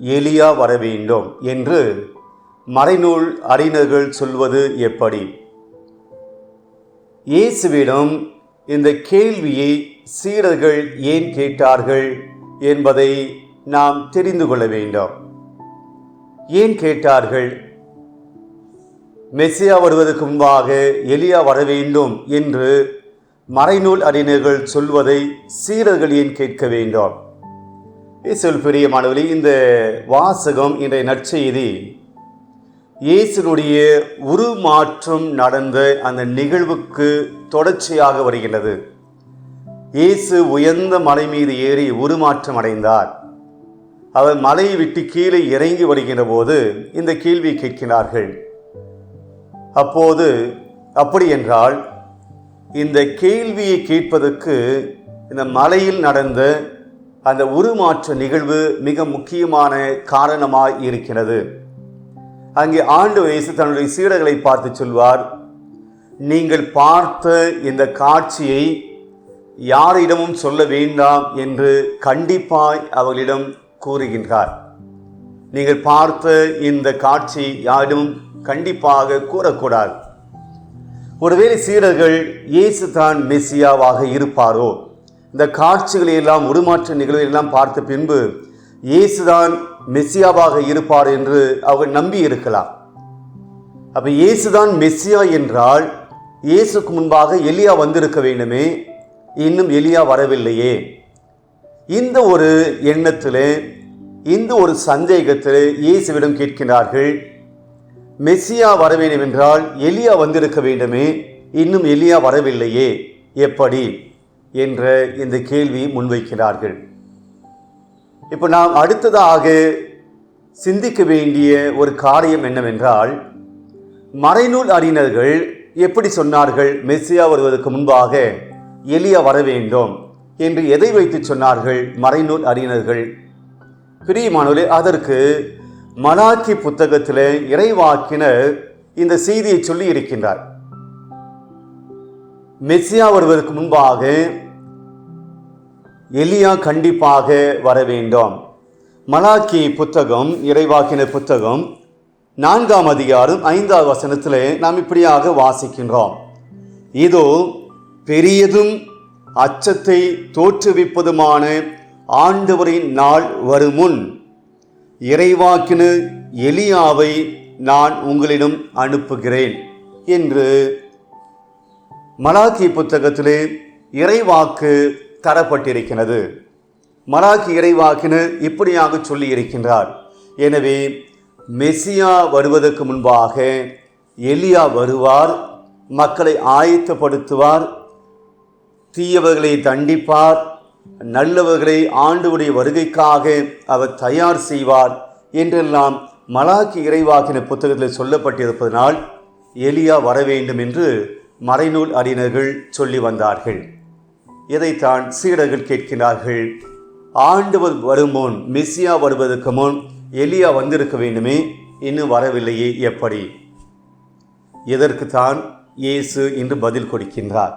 எலியா வர வேண்டும் என்று மறைநூல் அறிஞர்கள் சொல்வது எப்படி? இயேசுவிடம் இந்த கேள்வியை சீடர்கள் ஏன் கேட்டார்கள் என்பதை நாம் தெரிந்து கொள்ள வேண்டும். ஏன் கேட்டார்கள்? மெஸ்ஸியா வருவதற்கு முன்பாக எலியா வர வேண்டும் என்று மறைநூல் அறிஞர்கள் சொல்வதை சீரர்கள் ஏன் கேட்க வேண்டும்? இயேசுவில் பிரியமானவர்களே இந்த வாசகம் இன்றைய நற்செய்தி இயேசுனுடைய உருமாற்றம் நடந்த அந்த நிகழ்வுக்கு தொடர்ச்சியாக வருகின்றது. இயேசு உயர்ந்த மலை மீது ஏறி உருமாற்றம் அடைந்தார். அவர் மலையை விட்டு கீழே இறங்கி வருகின்ற போது இந்த கேள்வி கேட்கிறார்கள். அப்போது அப்படி என்றால் இந்த கேள்வியை கேட்பதற்கு இந்த மலையில் நடந்த அந்த உருமாற்ற நிகழ்வு மிக முக்கியமான காரணமாய் இருக்கிறது. அங்கே ஆண்டு வயசு தன்னுடைய சீடர்களை பார்த்து சொல்வார் நீங்கள் பார்த்த இந்த காட்சியை யாரிடமும் சொல்ல வேண்டாம் என்று கண்டிப்பாய் அவர்களிடம் கூறுகின்றார். நீங்கள் பார்த்த இந்த காட்சி யாரிடமும் கண்டிப்பாக கூறக்கூடாது. ஒருவேளை சீடர்கள் இயேசு தான் மெஸ்ஸியாவாக இருப்பாரோ? இந்த காட்சிகளை எல்லாம் உருமாற்ற நிகழ்வை எல்லாம் பார்த்த பின்பு இயேசுதான் மெஸ்ஸியாவாக இருப்பார் என்று அவர் நம்பி இருக்கலாம். அப்ப இயேசுதான் மெஸ்ஸியா என்றால் இயேசுக்கு முன்பாக எலியா வந்திருக்க வேண்டுமே இன்னும் எலியா வரவில்லையே. இந்த ஒரு எண்ணத்தில் இந்த ஒரு சந்தேகத்தில் இயேசுவிடம் கேட்கிறார்கள் மெஸ்ஸியா வர வேண்டும் என்றால் எலியா வந்திருக்க வேண்டுமே இன்னும் எலியா வரவில்லையே எப்படி? என்ற இந்த கேள்வி முன்வைக்கிறார்கள். இப்போ நாம் அடுத்ததாக சிந்திக்க வேண்டிய ஒரு காரியம் என்னவென்றால் மறைநூல் அறிஞர்கள் எப்படி சொன்னார்கள் மெஸ்ஸியா வருவதற்கு முன்பாக எளியா வர வேண்டும் என்று எதை வைத்து சொன்னார்கள் மறைநூல் அறிஞர்கள்? பிரியமானவர்களே அதற்கு மலாக்கி புத்தகத்தில் இறைவாக்கினர் இந்த செய்தியை சொல்லி இருக்கின்றார் மெஸ்ஸியா வருவதற்கு முன்பாக எலியா கண்டிப்பாக வர வேண்டும். மலாக்கி புத்தகம் இறைவாக்கின புத்தகம் நான்காம் அதிகாரம் ஐந்தாவது வசனத்தில் நாம் இப்படியாக வாசிக்கின்றோம். இதோ பெரியதும் அச்சத்தை தோற்றுவிப்பதுமான ஆண்டவரின் நாள் வருமுன் இறைவாக்கின எலியாவை நான் உங்களிடம் அனுப்புகிறேன் என்று மலாக்கி புத்தகத்திலே இறைவாக்கு தரப்பட்டிருக்கிறது. மலாக்கி இறைவாக்கினு இப்படியாக சொல்லி இருக்கின்றார் எனவே மெசியா வருவதற்கு முன்பாக எலியா வருவார் மக்களை ஆயத்தப்படுத்துவார் தீயவர்களை தண்டிப்பார் நல்லவர்களை ஆண்டுடைய வருகைக்காக அவர் தயார் செய்வார் என்றெல்லாம் மலாக்கி இறைவாக்கின புத்தகத்தில் சொல்லப்பட்டிருப்பதனால் எலியா வர வேண்டும் என்று மறைநூல் அறிஞர்கள் சொல்லி வந்தார்கள். இதைத்தான் சீடர்கள் கேட்கிறார்கள் ஆண்டவர் வரும் முன் மெஸ்ஸியா வருவதற்கு முன் எலியா வந்திருக்க வேண்டுமே? இன்னும் வரவில்லையே எப்படி? இதற்கு தான் இயேசு இன்று பதில் கொடுக்கின்றார்.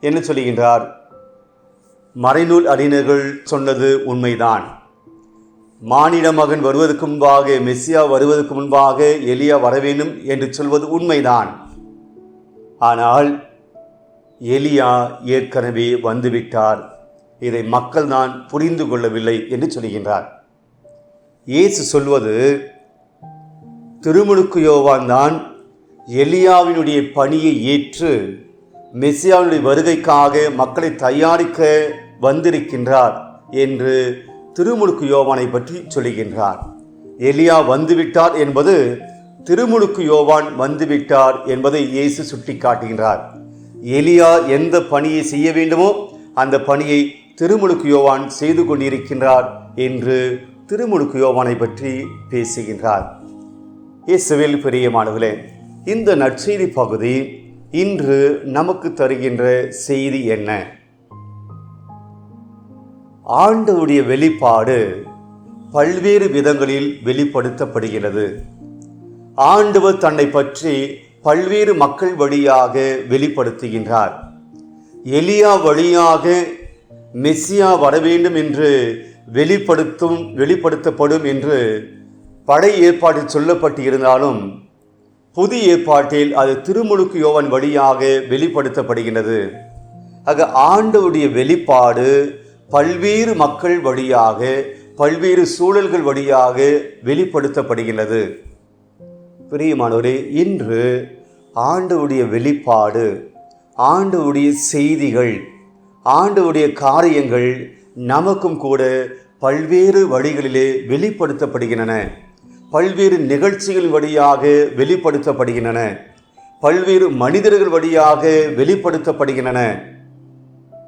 என்ன சொல்லுகின்றார்? மறைநூல் அறிஞர்கள் சொன்னது உண்மைதான். மானிட மகன் வருவதற்கு முன்பாக மெஸ்ஸியா வருவதற்கு முன்பாக எலியா வர வேண்டும் என்று சொல்வது உண்மைதான். ஆனால் எலியா ஏற்கனவே வந்துவிட்டார். இதை மக்கள் தான் புரிந்து கொள்ளவில்லை என்று சொல்கின்றார். இயேசு சொல்வது திருமுழுக்கு யோவான் தான் எலியாவினுடைய பணியை ஏற்று மெஸ்ஸியாவினுடைய வருகைக்காக மக்களை தயாரிக்க வந்திருக்கின்றார் என்று திருமுழுக்கு யோவானை பற்றி சொல்லுகின்றார் எலியா வந்துவிட்டார் என்பது திருமுழுக்கு யோவான் வந்துவிட்டார் என்பதை இயேசு சுட்டிக்காட்டுகின்றார். எலியா எந்த பணியை செய்ய வேண்டுமோ அந்த பணியை திருமுழுக்கு யோவான் செய்து கொண்டிருக்கின்றார் என்று திருமுழுக்கு யோவானை பற்றி பேசுகின்றார். இயேசுவில் பிரியமானவர்களே இந்த நற்செய்தி பகுதி இன்று நமக்கு தருகின்ற செய்தி என்ன? ஆண்டவுடைய வெளிப்பாடு பல்வேறு விதங்களில் வெளிப்படுத்தப்படுகிறது. ஆண்டவர் தன்னை பற்றி பல்வேறு மக்கள் வழியாக வெளிப்படுத்துகின்றார். எலியா வழியாக மெஸ்ஸியா வர வேண்டும் என்று வெளிப்படுத்தும் வெளிப்படுத்தப்படும் என்று பழைய ஏற்பாட்டில் சொல்லப்பட்டு இருந்தாலும் புதிய ஏற்பாட்டில் அது திருமுழுக்கு யோவன் வழியாக வெளிப்படுத்தப்படுகின்றது. ஆக ஆண்டவுடைய வெளிப்பாடு பல்வேறு மக்கள் வழியாக பல்வேறு சூழல்கள் வழியாக வெளிப்படுத்தப்படுகின்றது. பிரியமானவரே இன்று ஆண்டவுடைய வெளிப்பாடு ஆண்டவுடைய செய்திகள் ஆண்டவுடைய காரியங்கள் நமக்கும் கூட பல்வேறு வழிகளிலே வெளிப்படுத்தப்படுகின்றன. பல்வேறு நிகழ்ச்சிகள் வழியாக வெளிப்படுத்தப்படுகின்றன. பல்வேறு மனிதர்கள் வழியாக வெளிப்படுத்தப்படுகின்றன.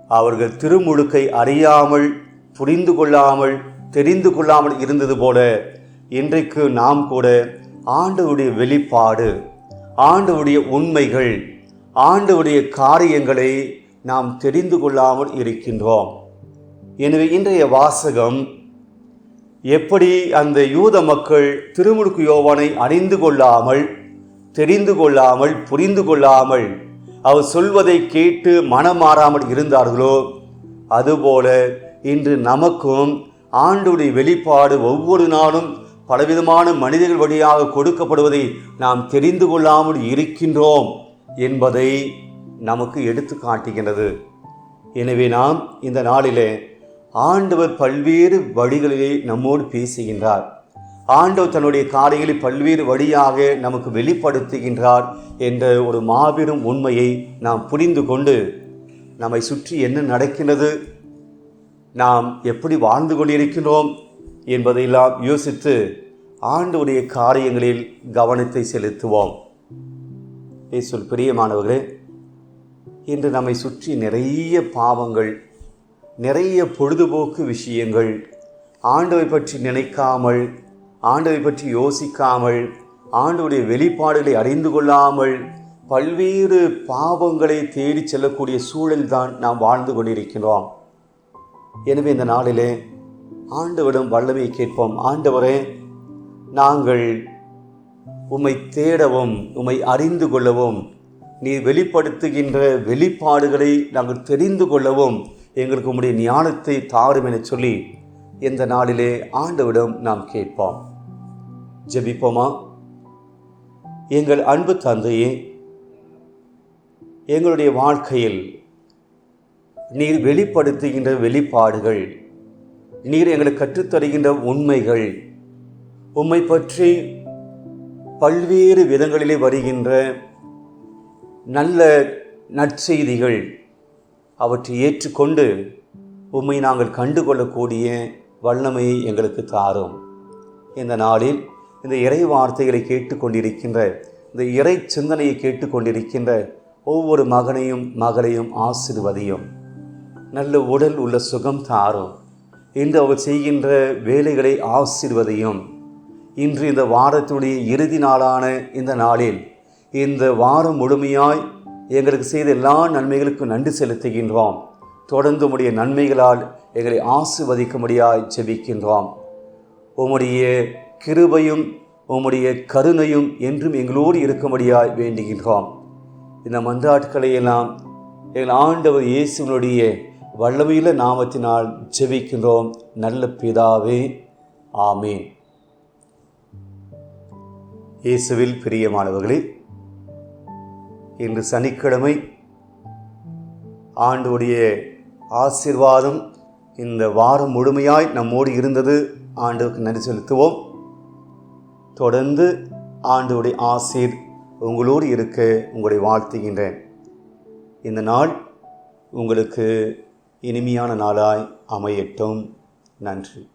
அவர்கள் திருமுழுக்கை அறியாமல் புரிந்து கொள்ளாமல் தெரிந்து கொள்ளாமல் இருந்தது போல இன்றைக்கு நாம் கூட ஆண்டவுடைய வெளிப்பாடு ஆண்டவுடைய உண்மைகள் ஆண்டவுடைய காரியங்களை நாம் தெரிந்து கொள்ளாமல் இருக்கின்றோம். எனவே இன்றைய வாசகம் எப்படி அந்த யூத மக்கள் திருமுழுக்கு யோவானை அறிந்து கொள்ளாமல் தெரிந்து கொள்ளாமல் புரிந்து கொள்ளாமல் அவர் சொல்வதை கேட்டு மனம் மாறாமல் இருந்தார்களோ அதுபோல இன்று நமக்கும் ஆண்டுடைய வெளிப்பாடு ஒவ்வொரு நாளும் பலவிதமான மனிதர்கள் வழியாக கொடுக்கப்படுவதை நாம் தெரிந்து கொள்ளாமல் இருக்கின்றோம் என்பதை நமக்கு எடுத்து காட்டுகின்றது. எனவே நாம் இந்த நாளிலே ஆண்டவர் பல்வேறு வழிகளிலே நம்மோடு பேசுகின்றார். ஆண்டவர் தன்னுடைய காரியங்களை பல்வேறு வழியாக நமக்கு வெளிப்படுத்துகின்றார் என்ற ஒரு மாபெரும் உண்மையை நாம் புரிந்து கொண்டு நம்மை சுற்றி என்ன நடக்கின்றது? நாம் எப்படி வாழ்ந்து கொண்டிருக்கின்றோம்? என்பதையெல்லாம் யோசித்து ஆண்டுடைய காரியங்களில் கவனத்தை செலுத்துவோம். இயேசுவில் பிரியமானவர்களே இன்று நம்மை சுற்றி நிறைய பாவங்கள் நிறைய பொழுதுபோக்கு விஷயங்கள் ஆண்டவை பற்றி நினைக்காமல் ஆண்டவை பற்றி யோசிக்காமல் ஆண்டவுடைய வெளிப்பாடுகளை அறிந்து கொள்ளாமல் பல்வேறு பாவங்களை தேடி செல்லக்கூடிய சூழல்தான் நாம் வாழ்ந்து கொண்டிருக்கிறோம் எனவே இந்த நாளிலே ஆண்டவரிடம் வல்லமையை கேட்போம். ஆண்டவரே நாங்கள் உம்மை தேடவும் உம்மை அறிந்து கொள்ளவும் நீர் வெளிப்படுத்துகின்ற வெளிப்பாடுகளை நாங்கள் தெரிந்து கொள்ளவும் எங்களுக்கு உம்முடைய ஞானத்தை தாரும் என சொல்லி இந்த நாளிலே ஆண்டவிடம் நாம் கேட்போம். ஜெபிப்போமா? எங்கள் அன்பு தந்தையே எங்களுடைய வாழ்க்கையில் நீர் வெளிப்படுத்துகின்ற வெளிப்பாடுகள் நீர் எங்களுக்கு கற்றுத்தருகின்ற உண்மைகள். உம்மை பற்றி பல்வேறு விதங்களிலே வருகின்ற நல்ல நற்செய்திகள் அவற்றை ஏற்றுக்கொண்டு உம்மை நாங்கள் கண்டுகொள்ளக்கூடிய வல்லமையை எங்களுக்கு தாரும். இந்த நாளில் இந்த இறை வார்த்தைகளை கேட்டுக்கொண்டிருக்கின்ற இந்த இறை சிந்தனையை கேட்டுக்கொண்டிருக்கின்ற ஒவ்வொரு மகனையும் மகளையும் ஆசிர்வதியும். நல்ல உடல் உள்ள சுகம் தாரும். இன்று அவர் செய்கின்ற வேலைகளை ஆசிர்வதையும். இன்று இந்த வாரத்துடைய இறுதி நாளான இந்த நாளில் இந்த வாரம் முழுமையாய் எங்களுக்கு செய்த எல்லா நன்மைகளுக்கும் நன்றி செலுத்துகின்றோம். தொடர்ந்து உடைய நன்மைகளால் எங்களை ஆசிர்வதிக்கும்படியாய் செபிக்கின்றோம் உம்முடைய கிருபையும் உம்முடைய கருணையும் என்றும் எங்களோடு இருக்கும்படியாய் வேண்டுகின்றோம். இந்த மன்றாட்களை எல்லாம் எங்கள் ஆண்டவர் இயேசுவனுடைய வல்லமையுள்ள நாமத்தினால் ஜெபிக்கின்றோம். நல்ல பிதாவே ஆமீன். இயேசுவில் பிரியமானவர்களே இன்று சனிக்கிழமை ஆண்டுடைய ஆசீர்வாதம் இந்த வாரம் முழுமையாய் நம்மோடு இருந்தது. ஆண்டுக்கு நன்றி செலுத்துவோம். தொடர்ந்து ஆண்டுடைய ஆசீர் உங்களோடு இருக்க உங்களை வாழ்த்துகின்றேன். இந்த நாள் உங்களுக்கு இனிமையான நாளாய் அமையட்டும். நன்றி.